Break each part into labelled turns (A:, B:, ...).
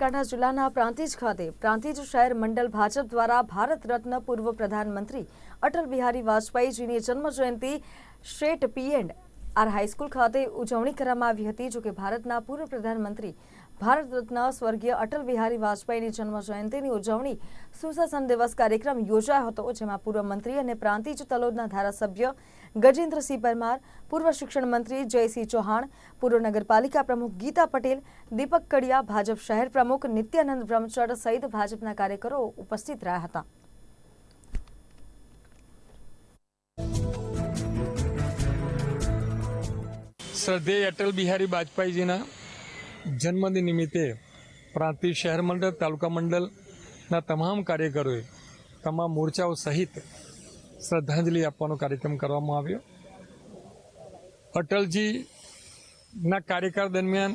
A: બનાસકાંઠા જિલ્લાના પ્રાંતિજ ખાતે પ્રાંતિજ શહેર મંડળ ભાજપ દ્વારા ભારત રત્ન પૂર્વ પ્રધાનમંત્રી અટલ બિહારી વાજપેયીજીની જન્મજયંતિ શેઠ પી એન્ડ આર હાઈસ્કૂલ ખાતે ઉજવણી કરવામાં આવી હતી જોકે ભારતના પૂર્વ પ્રધાનમંત્રી ભારત રત્ન સ્વર્ગીય અટલ બિહારી વાજપેયીની જન્મ જયંતિની ઉજવણી સુશાસન દિવસ કાર્યક્રમ યોજાયો હતો, જેમાં પૂર્વ મંત્રી અને પ્રાંતિજ તલોદના ધારાસભ્ય ગજેન્દ્રસિંહ પરમાર, પૂર્વ શિક્ષણ મંત્રી જયસિંહ ચૌહાણ, પૂર્વ નગરપાલિકા પ્રમુખ ગીતા પટેલ, દીપક કડિયા, ભાજપ શહેર પ્રમુખ નિત્યાનંદ બ્રહ્મચર્ય સહિત ભાજપના કાર્યકરો ઉપસ્થિત રહ્યા હતા.
B: શ્રદ્ધેય અટલ બિહારી વાજપેયીજીના જન્મદિન નિમિત્તે પ્રાંતિજ શહેર મંડળ, તાલુકા મંડળના તમામ કાર્યકરોએ તમામ મોરચાઓ સહિત શ્રદ્ધાંજલિ આપવાનો કાર્યક્રમ કરવામાં આવ્યો. અટલજીના કાર્યકાળ દરમિયાન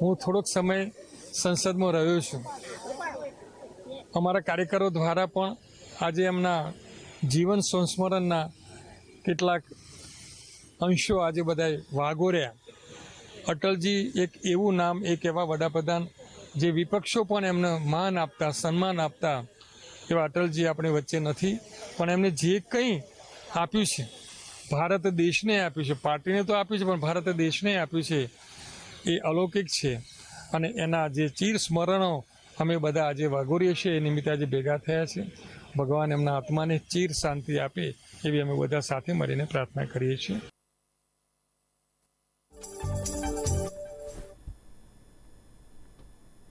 B: હું થોડોક સમય સંસદમાં રહ્યો છું. અમારા કાર્યકરો દ્વારા પણ આજે એમના જીવન સંસ્મરણના કેટલાક અંશો આજે બધા વાગોર્યા અટલજી એક એવું નામ, એક એવા વડાપ્રધાન જે વિપક્ષો પણ એમને માન આપતા, સન્માન આપતા એવા અટલજી આપણી વચ્ચે નથી. પણ એમને જે કંઈ આપ્યું છે, ભારત દેશને આપ્યું છે, પાર્ટીને તો આપ્યું છે, પણ ભારત દેશને આપ્યું છે, એ અલૌકિક છે. અને એના જે ચીર સ્મરણો અમે બધા આજે વાગોરીએ છીએ, એ નિમિત્તે આજે ભેગા થયા છે. ભગવાન એમના આત્માને ચીર શાંતિ આપે, એવી અમે બધા સાથે મળીને પ્રાર્થના કરીએ છીએ.